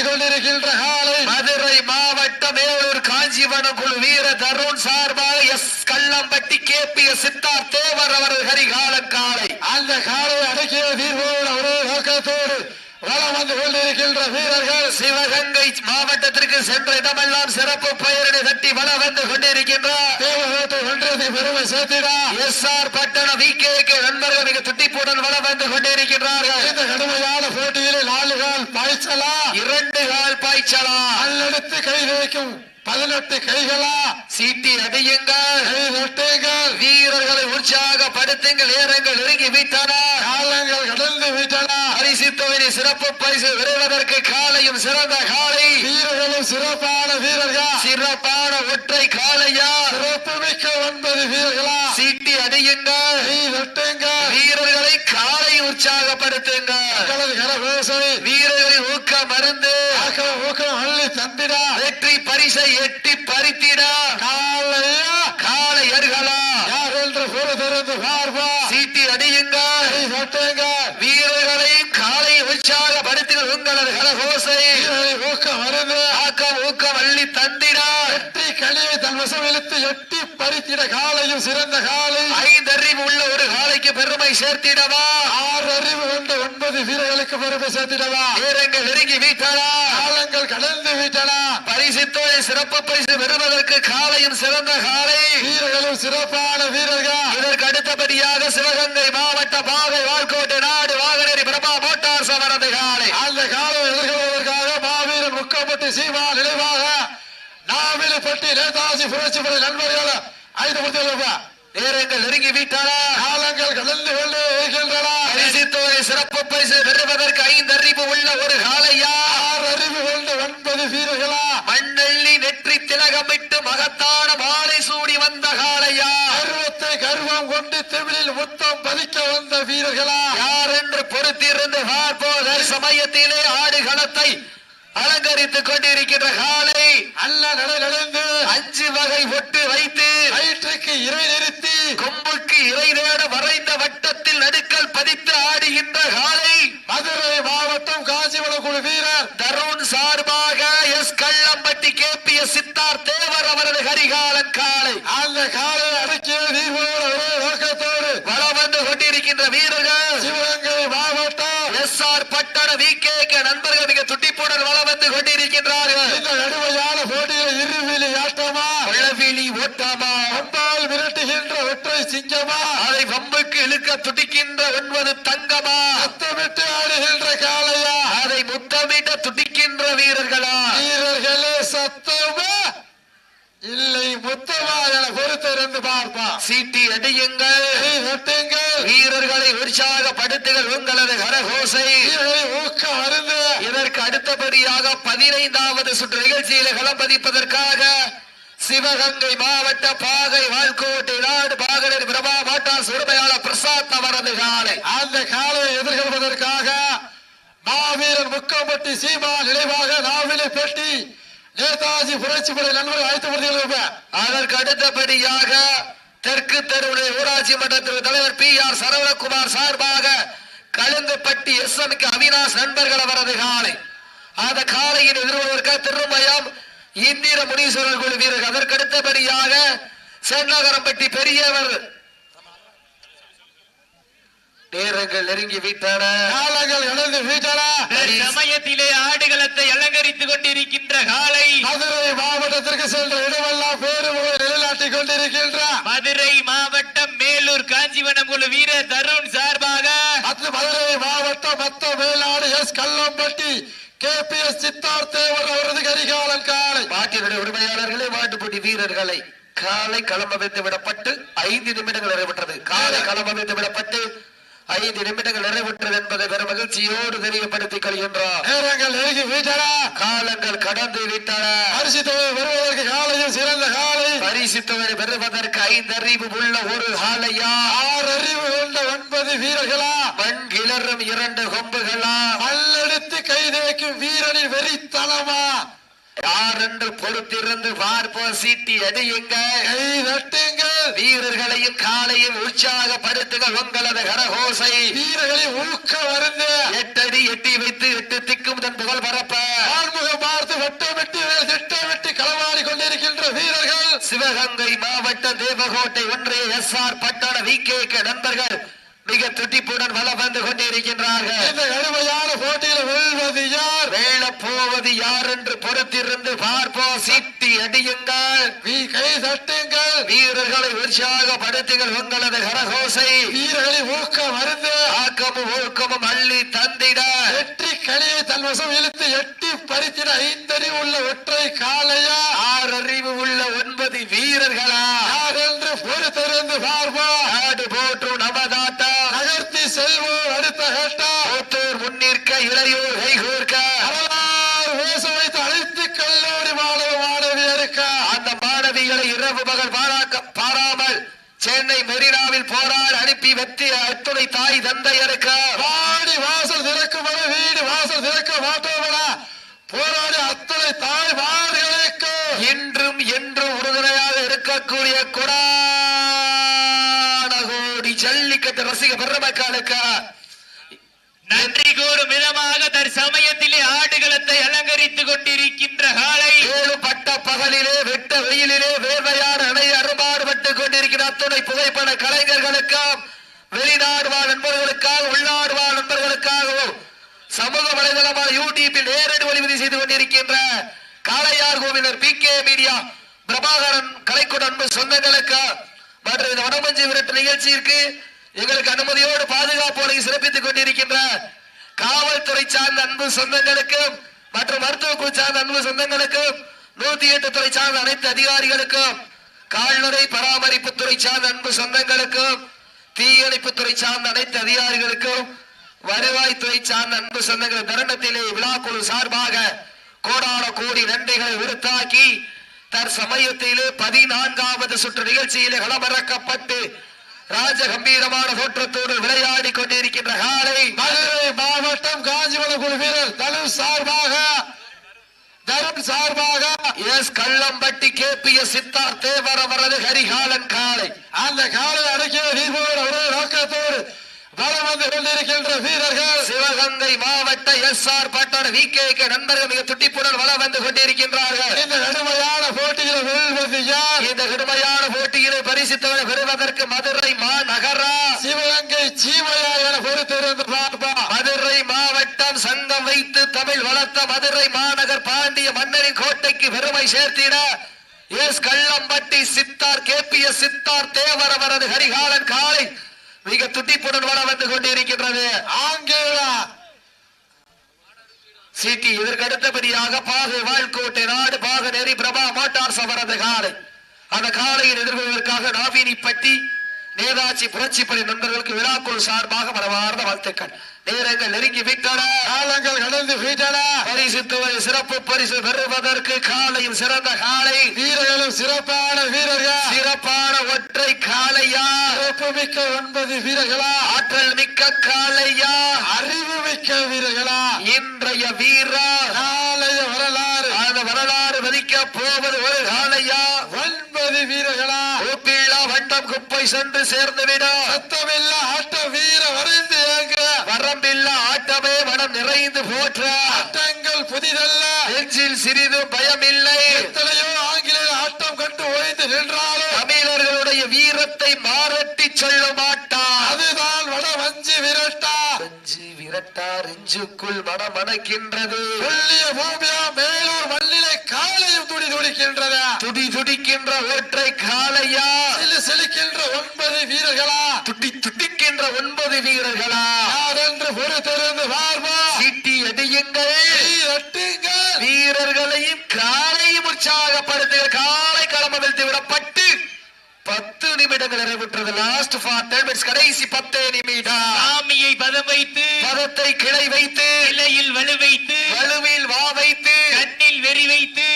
வந்து கொண்டிருக்கின்ற காலை மதுரை மாவட்டம் மேலூர் காஞ்சிபுரம் குழு வீர தருண் சார்பாக S Kallampatti K P S Siddharth Thevar அவரது கரிகாலன் காலை. அந்த காலை அடக்கிய தீர்வோடு ஒரே நோக்கத்தோடு வளம் வந்து கொண்டிருக்கின்ற வீரர்கள் சிவகங்கை மாவட்டத்திற்கு சென்ற இடமெல்லாம் சிறப்பு பெயரினை தட்டி வள வந்து கொண்டிருக்கின்றார் பெருமை சேர்த்திடா S R Pattanam V K நண்பர்கள் மிக துட்டிப்புடன் வளம் வந்து கொண்டிருக்கின்றார்கள். இந்த கடுமையான போட்டியிலே நாலு கால் பாய்ச்சலா இரண்டு கால் பாய்ச்சலா அல்லெடுத்து கை வைக்கும். பதினெட்டு கைகளா? சீட்டி அடியுங்கள். கை நட்டுங்கள் வீரர்களை உற்சாகப்படுத்துங்கள். ஏறங்கள் நெருங்கி விட்டன? காலங்கள் கடந்து விட்டன? பரிசு தொகுதி சிறப்பு பரிசு பெறுவதற்கு காலையும் சிறந்த காலை. வீரர்களும் சிறப்பான வீரர்கள்? சிறப்பான ஒற்றை காளையா சிறப்பு மிக்க ஒன்பது வீரர்களா? சீட்டி அடியுங்கள். கரகோசை. வீரர்களின் ஊக்க மருந்து. ஊக்கம் அள்ளி தந்திடா. வெற்றி பரிசை எட்டி பறித்திட. காலையா காளையர்களா யார் என்று பொறு திறந்து பார்ப்பா. சீட்டி அடியுங்கள் கை நட்டுங்கள் வீரர்களையும் காலை உற்சாகப்படுத்துங்கள் உங்களது ஊக்கம் மருந்து. ஆக்கம் ஊக்கம் அள்ளி தந்திட. எட்டி களியை தன் வசம் இழுத்து எட்டி பறித்திட காலையும் சிறந்த காலை. ஐந்தறிவு உள்ள பெருமை சேர்த்திடவா? ஆறு அறிவு கொண்ட ஒன்பது வீரர்களுக்கு பெருமை சேர்த்திடவா? வீரங்கள் நெருங்கி வீட்டனா காலங்கள் கடந்து விட்டன பரிசுத்தோடு சிறப்பு பரிசு பெறுவதற்கு காலையும் சிறந்த காலை. வீரர்களும் சிறப்பான வீரர்கள். இதற்கு அடுத்தபடியாக சிவகங்கை மாவட்ட பாகை வாழ்கோட்டை நாடு வாகனேரி பிரபா மோட்டார் சவரது காலை. அந்த காலம் எதிர்கொள்வதற்காக மாவீரன் முக்கப்பட்டு சீமா நினைவாக நாவிலிப்பட்டி நேதாஜி புரட்சி படை நண்பர்கள் ஐந்து படுத்த நேரங்கள் நெருங்கி வீட்டனா காலங்கள் கடந்து கொண்டே இருக்கின்றன. பரிசுத்தோடு சிறப்பு பரிசு பெறுவதற்கு ஐந்தறிவு உள்ள ஒரு காலையா ஆறு அறிவு கொண்ட ஒன்பது வீரர்களா மண்ணள்ளி நெற்றி திலகமிட்டு மகத்தான மாலை சூடி வந்த காளையா? கர்வத்தை கர்வம் கொண்டு தமிழில் முத்தம் பதிக்க வந்த வீரர்களா? யார் என்று பொறுத்திருந்து பார்ப்போம். சமயத்திலே ஆடுகளத்தை அலங்கரித்துக் கொண்டிருக்கின்ற காலை அல்ல நடை நடந்து அஞ்சு வகை ஒட்டு வைத்து வயிற்றுக்கு இறை நிறுத்தி கொம்புக்கு இறை தேட வரைந்த வட்டத்தில் நடுக்கல் பதித்து ஆடுகின்ற காலை மதுரை மாவட்டம் காஞ்சிபுரம் குழு வீரர் தருண் சார்பாக S Kallampatti K P S Siddharth Thevar அவரது கரிகாலன் காலை. அந்த காலை அடக்கிய நீர்வோடு ஒரே நோக்கத்தோடு வளம் வந்து கொண்டிருக்கின்ற வீரர்கள் சிவகங்கை மாவட்டம் S R Pattana V K K நண்பர்கள் மிக துட்டிப்புடன் வளம் வந்து கொண்டிருக்கின்றார்கள் இந்த கடுமையான போட்டியில் இருவிலி ஆட்டமா பழவிழி ஓட்டமா அம்பால் விரட்டுகின்ற ஒற்றை சிங்கமா அதை வம்புக்கு இழுக்க துடிக்கின்ற ஒன்பது தங்கமா சத்தமிட்டு ஆடுகின்ற காளையா அதை முத்தமிட்ட துடிக்கின்ற வீரர்களா? வீரர்களே சத்தமா இல்லை முத்தமா என பொறுத்திருந்து பார்ப்பா. சீட்டி அடியுங்கள். கை தட்டுங்கள். வீரர்களை உற்சாகப்படுத்துங்கள் உங்களது கரகோசை. அருந்து. இதற்கு அடுத்தபடியாக பதினைந்தாவது சுற்று நிகழ்ச்சியில களம்பதிப்பதற்காக சிவகங்கை மாவட்ட பாகை வாழ்கோட்டை நாடு பாகனர் பிரபா மாட்டாஸ் உரிமையாளர் பிரசாத் அவரது காலை. அந்த காளையை எதிர்கொள்வதற்காக மாவீரன் முக்கம்பட்டி சீமா நினைவாக நாவிலை பெட்டி. நேதாஜி புரட்சி படை நண்பர்கள் அழைத்து வருகிறோம் அதற்கு அடுத்தபடியாக தெற்கு தெருவுடைய ஊராட்சி மன்றத்தின் தலைவர் பி ஆர் சரவணகுமார் சார்பாக கழுந்துப்பட்டி எஸ் எம் அவினாஷ் நண்பர்கள் அவரது காலை. அந்த காலையில் எதிர்வதற்கு திருமயம் இந்திர முனீஸ்வரர் குழு வீரர்கள். அதற்கடுத்தபடியாக சென்னகரம்பட்டி பெரியவர் நேரங்கள் நெருங்கி விட்டன. காலங்கள் இணைந்து வீட்டன. சமயத்திலே ஆடுகளத்தை அலங்கரித்துக் கொண்டிருக்கின்ற காலை. மதுரை மாவட்டத்திற்கு சென்ற இடமெல்லாம் பேருமுக நிலைநாட்டிக் கொண்டிருக்கின்ற. மதுரை மாவட்டம் மேலூர் காஞ்சிவனம் குழு வீரர் தருண் சார்பாக. மதுரை மாவட்டம் மத்த மேலாடு S Kallampatti K P S Siddharth Thevar அவரது கரிகாலன் காலை. மாட்டினுடைய உரிமையாளர்களே மாட்டுப்பட்டி வீரர்களை காலை களம் அமைத்து விடப்பட்டு ஐந்து நிமிடங்கள் நிறைவேற்றது. காலை களம் அமைத்து விடப்பட்டு ஐந்து நிமிடங்கள் நிறைவேற்றது என்பதை பெரும் மகிழ்ச்சியோடு தெரியப்படுத்திக் கொள்கின்றோம். நேரங்கள் நெருங்கி வீட்டன காலங்கள் கடந்து விட்டன. தொகை வருவதற்கு காலையும் சிறந்த காலை. பரிசு தொகை பெறுவதற்கு ஐந்து அறிவு உள்ள ஒரு காலையா? ஆறு அறிவு கொண்ட ஒன்பது வீரர்களா? மண் கிளறும் இரண்டு கொம்புகளா? மல்லெடுத்து கை தேய்க்கும் வீரனின் வெறித்தனமா? யார் என்று பொறுத்திருந்து பார்ப்போம். சீட்டி அடியுங்க வீரர்களையும் காலையும் உற்சாகப்படுத்துக உங்களது கரகோசை. வீரர்களை ஊக்க வருந்த எட்டடி எட்டி வைத்து எட்டு திக்கும் தன் புகழ் பரப்ப. ஆன்ம வட்டமிட்டு திட்டமிட்டு களவாடி கொண்டிருக்கின்ற வீரர்கள். சிவகங்கை மாவட்டம் தேவகோட்டை ஒன்றிய S R Pattana V K நண்பர்கள் மிக துடிப்புடன் வலம் வந்து கொண்டிருக்கின்றார்கள். இந்த கடுமையான போட்டியில் வெல்வது யார்? போவது யார் என்று பொறுத்திருந்து பார்ப்போம். சீட்டி அடியுங்கள். வீ கை தட்டுங்கள். வீரர்களை உற்சாகப்படுத்துங்கள் உங்களது கரகோசை. வீரர்களை ஊக்க மருந்து. ஆக்கமும் ஊக்கமும் அள்ளி தந்திட. வெற்றி களியை தன் வசம் இழுத்து எட்டி பறித்திட ஐந்தறி உள்ள ஒற்றை காளையா ஆறு அறிவு உள்ள ஒன்பது வீரர்களா யார் என்று பொறுத்திருந்து பார்ப்போம் ஆடு போற்றும் நமதாட்டம் நகர்த்தி செல்வோம் அடுத்த கட்டம் மூத்தூர் முன்னிற்க இளையோர் கைகோர்க்க வரலாறு பேச வைத்து அனைத்து கல்லூரி மாணவ மாணவியருக்க அந்த மாணவிகளை இரவு பகல் பாராக்க பாராமல் சென்னை மெரினாவில் போராட அனுப்பி வெற்றி அத்துணை தாய் தந்தையருக்கு. வாடி வாசல் திறக்குமட வீடு வாசல் திறக்க மாட்டோமடா போராடி அத்தனை தாய் மார்களுக்கு இன்றும் என்றும் உறுதுணையாக இருக்கக்கூடிய கொடானகோடி ஜல்லிக்கட்டு ரசிக பெருமக்களுக்கு நன்றி கூறும் விதமாக தற்சமயத்திலே ஆடுகளத்தை அலங்கரித்துக் பட்ட பகலிலே வெட்ட வெயிலிலே வேர்வையார் அணை அறுபாடுபட்டுக் கொண்டிருக்கிற அத்துணை புகைப்பட கலைஞர்களுக்கும் வெளிநாடு வாழ் நண்பர்களுக்காக உள்நாடு வாழ் நண்பர்களுக்காகவும் சமூக வலைதளமான யூடியூப்பில் நேரடி ஒளிபதி செய்து கொண்டிருக்கின்ற காளையார் கோவிலர் பி கே மீடியா பிரபாகரன் கலைக்குட அன்பு சொந்தங்களுக்கு மற்றும் இந்த வடமஞ்சி விரட்டு நிகழ்ச்சியிற்கு எங்களுக்கு அனுமதியோடு பாதுகாப்போடு சிறப்பித்துக் கொண்டிருக்கின்ற காவல்துறை சார்ந்த அன்பு சொந்தங்களுக்கும் மற்றும் மருத்துவ குழு சார்ந்த அன்பு சொந்தங்களுக்கும் நூத்தி எட்டு துறை சார்ந்த அனைத்து அதிகாரிகளுக்கும் கால்நடை பராமரிப்பு துறை சார்ந்த அன்பு சொந்தங்களுக்கும் தீயணைப்பு துறை சார்ந்த அனைத்து அதிகாரிகளுக்கும் வருவாய்த்துறை சார்ந்த அன்பு சொந்தங்கள் தருணத்திலே விழாக்குழு சார்பாக கோடான கோடி நன்றிகளை உறுத்தாக்கி தற்சமயத்திலே பதினான்காவது சுற்று நிகழ்ச்சியிலே களமிறக்கப்பட்டு ராஜ கம்பீரமான தோற்றத்தோடு விளையாடி கொண்டிருக்கின்ற காலை மதுரை மாவட்டம் காஞ்சிபுரம் குழு வீரர் தனுஷ் சார்பாக சார்பாக S Kallampatti K P S Siddharth Thevar அவரது ஹரிகாலன் காலை அந்த காலை அடக்கிய தீபோடு ஒரே நோக்கத்தோடு வலம் வந்து கொண்டிருக்கின்ற வீரர்கள். சிவகங்கை மாவட்ட S R Pattana V K நண்பர்கள் மிக துட்டிப்புடன் வளம் வந்து கொண்டிருக்கின்றார்கள். இந்த கடுமையான போட்டியில் இந்த கடுமையான போட்டியிலே பரிசுத்தவனை பெறுவதற்கு மதுரை மாநகரா. சிவகங்கை சீமையா என பொறுத்திருந்து பார்ப்பா மதுரை மாவட்டம் சங்கம் வைத்து தமிழ் வளர்த்த மதுரை மாநகர் பாண்டிய மன்னரின் கோட்டைக்கு பெருமை சேர்த்திட S Kallampatti Chittar K P S Chittar Thevar அவரது ஹரிகாலன் காலை மிக துடிப்புடன் வர வந்து கொண்டிருக்கின்றது. ஆங்கேலா. சிட்டி இதற்கடுத்தபடியாக பாகு வாழ்கோட்டை நாடு பாக நெறி பிரபா மோட்டார்ஸ் அவரது காலை. அந்த காலையில் எதிர்கொள்வதற்காக நாவினிப்பட்டி நேதாஜி புரட்சிப்படை நண்பர்களுக்கு விழாக்குழு சார்பாக மனமார்ந்த வாழ்த்துக்கள். நேரங்கள் நெருங்கி விட்டன. காலங்கள் கடந்து விட்டன. பரிசு தொகை சிறப்பு பரிசு பெறுவதற்கு காலையில் சிறந்த காலை. வீரர்களும் சிறப்பான வீரர்கள். சிறப்பான ஒற்றை காளையா சிறப்பு மிக்க ஒன்பது வீரர்களா? ஆற்றல் மிக்க காளையா அறிவு மிக்க வீரர்களா? இன்றைய வீரா? நாளைய வரலாறு. அந்த வரலாறு மதிக்க போவது ஒரு காளையா ஒன்பது வீரர்களா? வண்டம் குப்பை சென்று சேர்ந்துவிடும். சத்தமில்ல ஆட்ட வீர வரைந்து ஏங்க வரம்பில்லா நிறைந்து போற்ற. ஆட்டங்கள் புதிதல்ல. நெஞ்சில் சிறிது பயமில்லை. எத்தனையோ ஆங்கிலேய ஆட்டம் கண்டு ஓய்ந்து நின்றாலும் தமிழர்களுடைய வீரத்தை மாரட்டி சொல்ல மாட்டார் அதுதான் வட வஞ்சி விரட்டா. நெஞ்சு விரட்டார் நெஞ்சுக்குள் மனம் மணக்கின்றது புள்ளிய பூமியா மேலூர் மண்ணிலை காலையும் துடி துடிக்கின்றன. துடி துடிக்கின்ற ஒற்றை காளையா? சிலு சிலிக்கின்ற ஒன்பது வீரர்களா? துடி துடிக்கின்ற ஒன்பது வீரர்களா? பொறுத்திருந்து பார்ப்பா சீட்டி அடியுங்கள். வீரர்களையும் காலையும் உற்சாகப்படுத்துகிற காலை களமவிழ்த்து விடப்பட்டு பத்து நிமிடங்கள் நிறைவுற்றது. லாஸ்ட் ஃபார் டென் மினிட்ஸ் கடைசி பத்து நிமிடம். சாமியை பதம் வைத்து பதத்தை கிளை வைத்து இலையில் வலு வைத்து வலுவில் வா வைத்து கண்ணில் வெறி வைத்து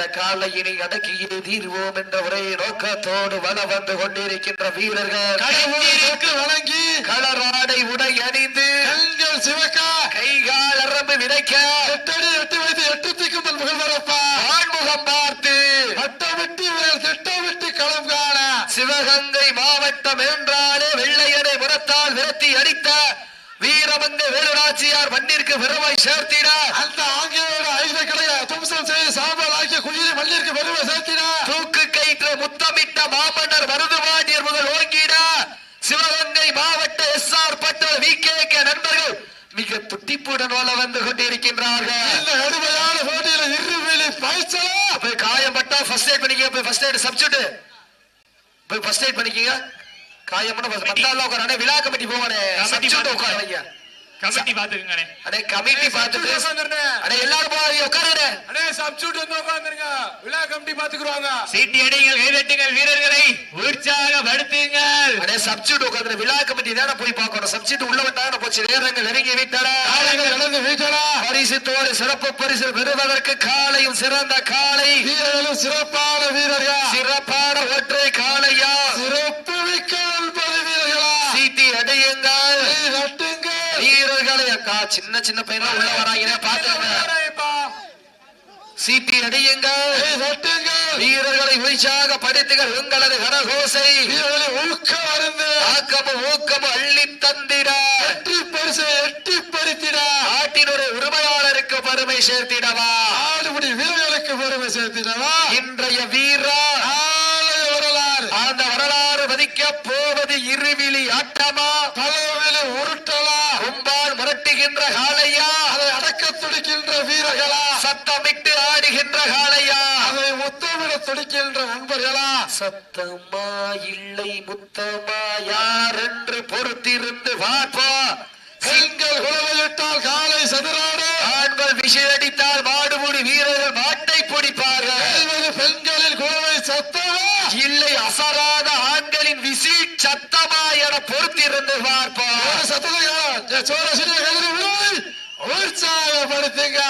இந்த காலையினை அடக்கியே தீர்வோம் என்ற ஒரே நோக்கத்தோடு வல வந்து கொண்டிருக்கின்ற வீரர்கள். கடவுளை தொட்டு வணங்கி களராடை உடை அணிந்து கண்கள் சிவக்க கைகால் அரம்பு விதைக்க எட்டடி எட்டு வைத்து எட்டு திக்கும்பல் புகழ் வரப்பா ஆண்முகம் பார்த்து வட்டமிட்டு இவர்கள் திட்டமிட்டு களம் காண சிவகங்கை மாவட்டம் என்றாலே வெள்ளையனை முரத்தால் விரட்டி அடித்த வீரமங்க வேலுநாச்சியார் மண்ணிற்கு பெருமை சேர்த்திட அந்த ஆங்கிலேயோட ஆயுத கலையை தும்சம் செய்து சாம்பல் ஆக்கிய குயிலை மண்ணிற்கு பெருமை சேர்த்தினா தூக்கு கயிற்று முத்தமிட்ட மாமன்னர் மருதுவாண்டியர் முதல் ஓங்கிட சிவகங்கை மாவட்ட எஸ் ஆர் பட்டல் வி கே கே நண்பர்கள் மிக துட்டிப்புடன் வள வந்து கொண்டிருக்கின்றார்கள். இந்த கடுமையான போட்டியில இருவேலி பாய்ச்சலா? போய் காயம் பட்டா ஃபர்ஸ்ட் எய்ட் பண்ணிக்க போய் ஃபர்ஸ்ட் எய்ட் சப்ஸ்டியூட் போய் ஃபர்ஸ்ட் எய்ட் பண்ணிக்கங்க. காயம் பண்ண மத்தால உட்கார விழா கமிட்டி போவானே. சப்ஸ்டியூட் வைங்க கமிட்டி பாத்துக்கங்கண்ணே அடே கமிட்டி பார்த்துட்டு அடே எல்லாரும் போய் உட்காருங்க அடே சப்ஸ்டியூட் வந்து உட்கார்ந்துருங்க விழா கமிட்டி பாத்துக்குருவாங்க சீட்டி அடிங்கள் கைதட்டுங்கள் வீரர்களை. உற்சாகப்படுத்துங்கள். அடே சப்ஸ்டியூட் உட்கார்ந்து விழா கமிட்டி தானே போய் பார்க்கணும். சப்ஸ்டியூட் உள்ள வந்தாங்க போச்சு. நேரங்கள் நெருங்கி விட்டன காலங்கள் நடந்து வீட்டலா பரிசு தோடு சிறப்பு பரிசு பெறுவதற்கு காலையும் சிறந்த காலை. வீரர்களும் சிறப்பான வீரர்கள்? சிறப்பான ஒற்றை காளையா சிறப்பு மிக்க ஒன்பது வீரர்களா? சீட்டி அடையுங்கள். வீரர்களை அக்கா சின்ன சின்ன பையன் உள்ள வராங்க சீட்டி அடியுங்கள். வீரர்களை உற்சாக படுத்துகள் உங்களது கரகோசை. வீரர்களை ஊக்க அருந்து. ஆக்கமும் ஊக்கமும் அள்ளி தந்திட. பரிசை எட்டி பறித்திட. நாட்டினுடைய உரிமையாளருக்கு பெருமை சேர்த்திடவா? ஆடுபடி வீரர்களுக்கு பெருமை சேர்த்திடவா? இன்றைய வீரா வரலாறு. அந்த வரலாறு மதிக்க போவது இருவிழி ஆட்டமா? பலவிலை உருட்டலா கும்பால் முரட்டுகின்ற காளையா அதை அடக்க துடிக்கின்ற வீரர்களா சத்தமிட்டு ஆடுகின்ற காளையா அதை முத்தமிட உண்பர்களா சத்தமா இல்லை முத்தமா யார் என்று பொறுத்திருந்து பார்ப்போம் பெண்கள் உழவையிட்டால் காலை சதுராடு. ஆண்கள் விஷயடித்தால் மாடுபுடி வீரர்கள் மாட்டை பிடிப்பார்கள். பெண்களில் பெண்களின் குலவை சத்தமா? இல்லை அசராத ஆண்களின் விசி சத்தமா என பொறுத்திருந்து பார்ப்போம் ஒரு சத்தத்தை காண சோழ உற்சாகப்படுத்துங்க.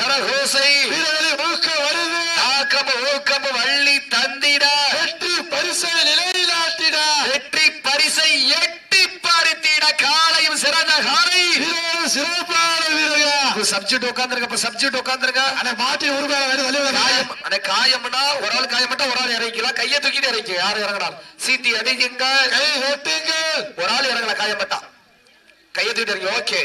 கரகோசை. வீரர்களை மூக்க வருது ஆக்கமும் ஊக்கமும் அள்ளி தந்திட. வெற்றி பரிசை நிலைநாட்டிட. வெற்றி பரிசை எட்டி பறித்திட காலையும் சிறந்த காலை. சிறப்பான வீரர்கள் சப்ஜெக்ட் உட்காந்துருக்க இப்ப சப்ஜெக்ட் உட்காந்துருக்க அட மாட்டி வழி காயம் அட காயம்னா ஒரு ஆள் காயம்ட்டா ஒரு ஆள் இறங்கிக்கலாம். கையை தூக்கிட்டு இறக்கி யாரும் இறங்கினால் சீட்டி அடிங்க கை ஒரு ஆள் இறங்கல காயம்பட்டா கையை தூக்கிட்டு இறங்கி ஓகே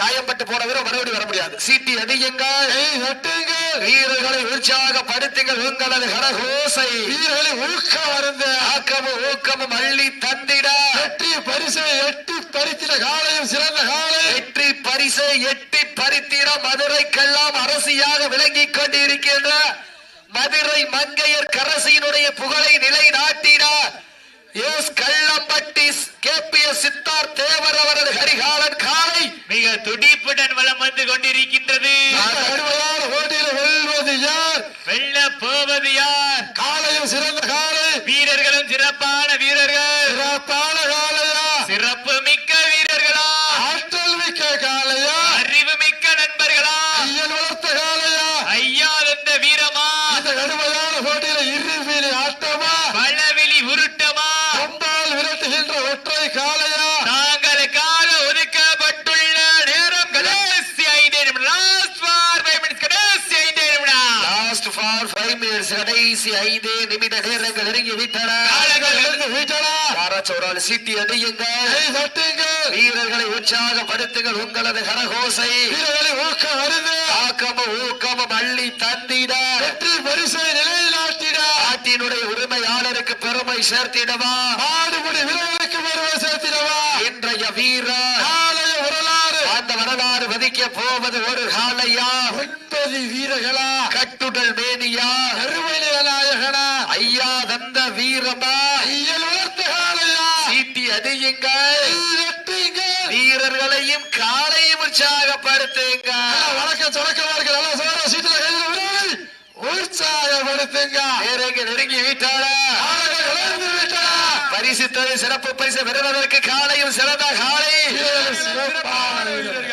காயம்பட்டு போன வீரர் மறுபடியும் வர முடியாது. சீட்டி வெட்டுங்கள் வீரர்களை உற்சாகப்படுத்துங்கள் உங்களது கரகோசை. வீரர்களை ஊக்க வருந்த ஆக்கமும் ஊக்கமும் அள்ளி தந்திட. வெற்றி பரிசை எட்டி பறித்திட காலையும் சிறந்த காலை. வெற்றி பரிசை எட்டி பறித்திட மதுரைக்கெல்லாம் அரசியாக விளங்கிக் கொண்டிருக்கின்ற மதுரை மங்கையர் கரசியினுடைய புகழை நிலைநாட்டிட. S Kallampatti K P S Siddhar Thevar அவரது ஹரிகாலன் காலை. துடிப்புடன் வலம் வந்து கொண்டிருக்கின்றது. வெல்ல போவது யார்? காலையும் சிறந்த காலை. வீரர்களும் சிறப்பான வீரர்கள். சிறப்பான காலையா சிறப்பு மிக்க வீரர்களா ஆற்றல் மிக்க காலையா அறிவு மிக்க நண்பர்களா ஐயன் வளர்த்த காலையா ஐயா தந்த வீரமா இந்த கடுமையான போட்டியில இருவிலி ஆட்டமா பழவிழி உருட்டமா கொம்பால் விரட்டுகின்ற ஒற்றை காலையா தாங்களுக்காக ஒதுக்கப்பட்டுள்ள நேரம் கடைசி ஐந்து நிமிடம் லாஸ்ட் ஃபார் ஃபைவ் மினிட்ஸ் கடைசி ஐந்து நிமிடம் லாஸ்ட் ஃபார் ஃபைவ் மினிட்ஸ் கடைசி ஐந்து நிமிட நேரங்கள் நெருங்கி விட்டன சீட்டி அடியுங்கள். வீரர்களை உற்சாகப்படுத்துங்கள் உங்களது கரகோசை. வீரர்களை ஊக்க வருது ஆக்கமும் ஊக்கமும் அள்ளி தந்திட. வெற்றி பரிசை நிலைநாட்டிட நாட்டினுடைய உரிமையாளருக்கு பெருமை சேர்த்திடவா. மாடுபடி வீரர்களுக்கு பெருமை சேர்த்திடவா. இன்றைய வீரர். வரலாறு வதிக்க போவது ஒரு காலையா? ஒன்பது வீரர்களா? கட்டுடல் மேனியா? கருவநில நாயகனா ஐயா தந்த வீரமா? ஐயல் வளர்த்த காலையா? சீட்டி அடியுங்கள் வீரர்களையும் காலையும் உற்சாகப்படுத்துங்க வணக்கம் தொடக்கமா இருக்கு நல்லா சோழ சீட்டுல கையில் உற்சாகப்படுத்துங்க. நேரங்க நெருங்கி பரிசு தொகை சிறப்பு பரிசு பெறுவதற்கு காலையும் சிறந்த காலை.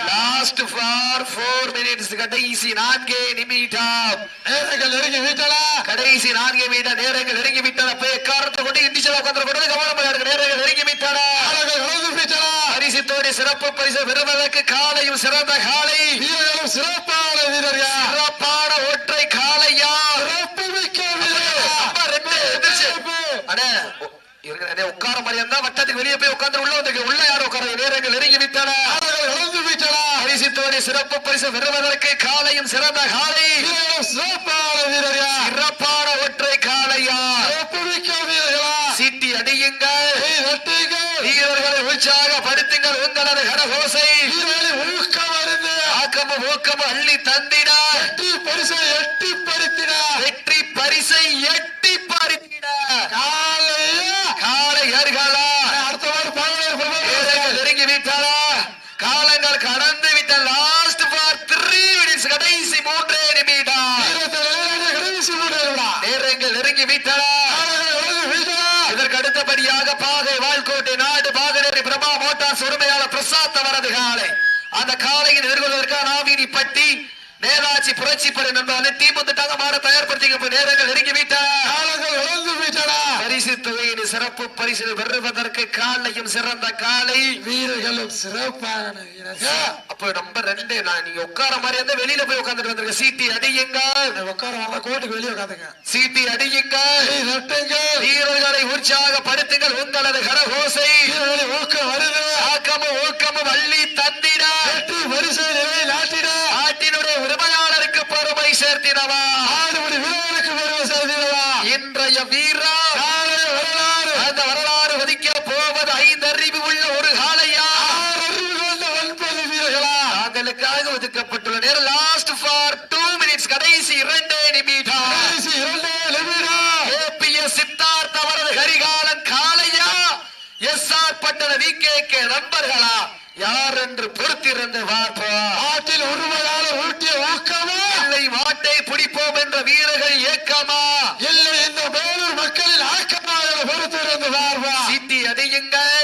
லாஸ்ட் ஃபார் போர் மினிட்ஸ் கடைசி நான்கே நிமிடம். நேரங்கள் நெருங்கி விட்டன கடைசி நான்கே நிமிடம். நேரங்கள் நெருங்கி விட்டன போய் காரணத்தை கொண்டு இண்டிச்சலா உட்கார்ந்து கொண்டு கவனம் நேரங்கள் நெருங்கி விட்டன பரிசு தொகை சிறப்பு பரிசு பெறுவதற்கு காலையும் சிறந்த காலை. வீரர்களும் சிறப்பான வீரர்கள். சிறப்பான ஒற்றை காலையா? சிறப்பு மிக்க இருங்க, அண்ணே, உட்கார மாதிரி இருந்தா வட்டத்துக்கு வெளியே போய் உட்கார்ந்து உள்ள வந்து உள்ள யாரும் உட்கார? நேரங்கள் நெருங்கி விட்டன கடந்து விட்டன பரிசு தொகை சிறப்பு பரிசு பெறுவதற்கு காலையும் சிறந்த காலை. சிறப்பான வீரர்கள்? சிறப்பான ஒற்றை காலையா சீட்டி அடியுங்கள். வீரர்களை உற்சாகப்படுத்துங்கள். உங்களது கரகோசை. ஊக்கம் அறிந்து ஆக்கமும் ஊக்கமும் அள்ளி எட்டி பரிசை எட்டி பறித்திட வெற்றி பரிசை எட்டி பறித்திட காலையா நெருங்கி காலங்கள் கடந்து விட்ட லாஸ்ட் த்ரீ மினிட்ஸ் கடைசி மூன்றே நிமிடம். கடைசி நேரங்கள் நெருங்கி இதற்கு அடுத்தபடியாக பாகை வாழ்கோட்டை நாடு பாகநேரி பிரபா மோட்டார்ஸ் உரிமையாளர் பிரசாத் அவரது காலை. அந்த காலையில் எதிர்கொள்வதற்காக நாவினி பட்டி நேதாஜி புரட்சி படை நண்பர்கள் டீம் வந்துட்டாங்க. மாற தயார்படுத்திக்க நேரங்கள் நெருங்கி விட்டன பரிசு தொகையின் சிறப்பு பரிசு பெறுவதற்கு காலையும் சிறந்த காலை வீரர்களும் சிறப்பான வீரர்கள் அப்ப நம்ம ரெண்டு நான் நீங்க உட்கார மாதிரி இருந்தா வெளியில போய் வந்திருக்க சீட்டி அடியுங்க. உட்கார வர கோட்டுக்கு வெளியே உட்காந்துங்க. சீட்டி அடியுங்க. கை தட்டுங்கள் வீரர்களை உற்சாகப்படுத்துங்கள். உங்களது கரகோசை. ஊக்கம் வருது ஆக்கமும் ஊக்கமும் அள்ளி தந்திட. பரிசை நாட்டினுடைய உரிமையாளருக்கு பெருமை சேர்த்தினவா ஆடுபடி வீரர்களுக்கு பெருமை சேர்த்திடவா. இன்றைய வீரா காலைய வரலாறு அந்த வரலாறு வதிக்க போவது ஐந்து அறிவு உள்ள ஒரு காலையா ஆறு அறிவு கொண்ட ஒன்பது வீரர்களா தாங்களுக்காக ஒதுக்கப்பட்டுள்ள நேரம். லாஸ்ட் ஃபார் டூ மினிட்ஸ் கடைசி இரண்டே நிமிடம். கடைசி இரண்டே நிமிடம். ஏபிஎஸ் சித்தார்த் அவரது கரிகாலன் காளையா? எஸ் ஆர் பட்டண விகேகே நண்பர்களா? யார் என்று பொறுத்திருந்து பார்ப்போம். நாட்டில் உரிமையாளர் ஊட்டிய ஊக்கமா? இல்லை மாட்டை பிடிப்போம் என்ற வீரர்கள் ஏக்கமா? இல்லை இந்த வேலூர் மக்களின் ஆக்கமாக பொறுத்திருந்து பார்வா சிட்டி அடியுங்கள்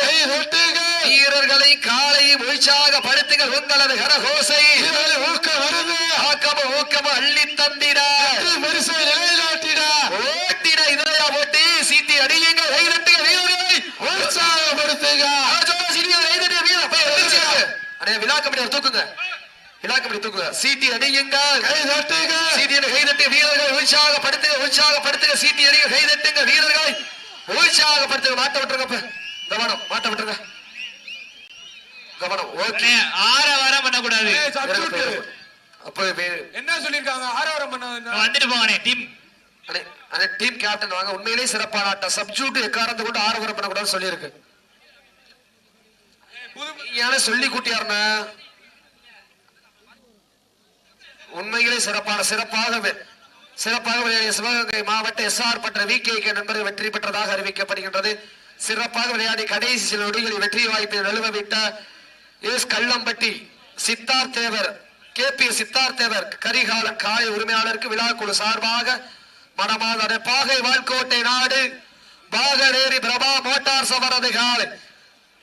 கை வீரர்களை காலையும் உற்சாகப்படுத்துங்கள் உங்களது கரகோசை. ஊக்கம் வருது. ஆக்கமும் ஊக்கமும் அள்ளி தந்திட பரிசை நிலைநாட்டிட ஓட்டிட இதனையா ஓட்டி சீட்டி சீனியர் கைதட்டிய வீரர் போய் எந்திரிச்சு. அடே விழா தூக்குங்க. விழா கமிட்டி தூக்குங்க. சீட்டி அடியுங்கள். கை தட்டுங்க. சீட்டியை கைதட்டிய வீரர்கள் உற்சாகப்படுத்துங்க உற்சாகப்படுத்துங்க சீட்டி அடிங்க கைதட்டுங்க வீரர்களை உற்சாகப்படுத்துங்க மாட்ட விட்டுருங்க. கவனம் மாட்ட விட்டுருங்க. கவனம். ஓகே ஆரவாரம் பண்ணக்கூடாது. அப்ப என்ன சொல்லிருக்காங்க ஆரவாரம் பண்ண வந்துட்டு போங்கண்ணே டீம். அண்ணே, டீம் கேப்டன் வாங்க. உண்மையிலேயே சிறப்பான ஆட்டம் சப்ஜூட் எக்காரத்தை கொண்டு ஆரவாரம் பண்ணக்கூடாதுன்னு சொல்லியிருக்கு. ஏன்னா சொல்லி கூட்டியாருண்ணா உண்மையிலே சிறப்பான சிறப்பாக சிறப்பாக விளையாடிய சிவகங்கை மாவட்ட எஸ்ஆர் பற்ற வி கே நண்பர்கள் வெற்றி பெற்றதாக அறிவிக்கப்படுகின்றது. சிறப்பாக விளையாடி கடைசி சில நொடிகளில் வெற்றி வாய்ப்பை நழுவ விட்ட S Kallampatti Siddharth Thevar K P Siddharth Thevar காய உரிமையாளருக்கு விழா குழு சார்பாக மனமாத பாகை வாழ்கோட்டை நாடு பாகரேரி பிரபா மோட்டார் சவரது காலை.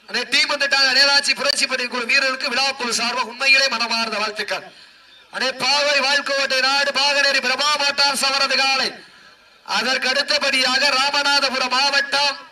அண்ணே, டீம் வந்துட்டாங்க நேராட்சி புரட்சி பணி குழு வீரருக்கு விழாக்குழு சார்பாக உண்மையிலே மனமார்ந்த வாழ்த்துக்கள். அடே பாவை வாழ்க்கோட்டை நாடு பாகனேரி பிரபா மோட்டார் சவரது காலை. அதற்கு அடுத்தபடியாக ராமநாதபுரம் மாவட்டம்